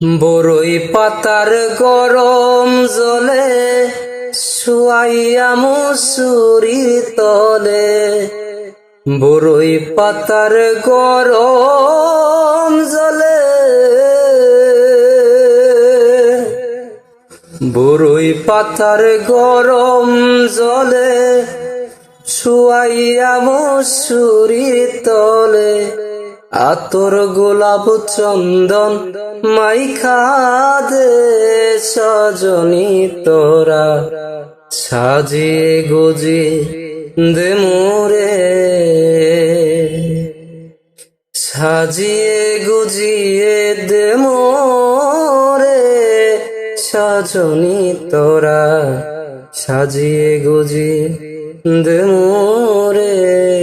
বড়ই পাতার গরম জলে শুয়াইয়া মুসুরির তলে। বড়ই পাতার গরম জলে বড়ই পাতার গরম জলে শুয়াইয়া মসুরির তলে। আতর গোলাপ চন্দন মাইখা দে সজনী তোরা। সাজিয়ে গুজিয়ে দে মোরে। সাজিয়ে গুজিয়ে দে মোরে সাজনী তোরা। সাজিয়ে গুজিয়ে দে মোরে।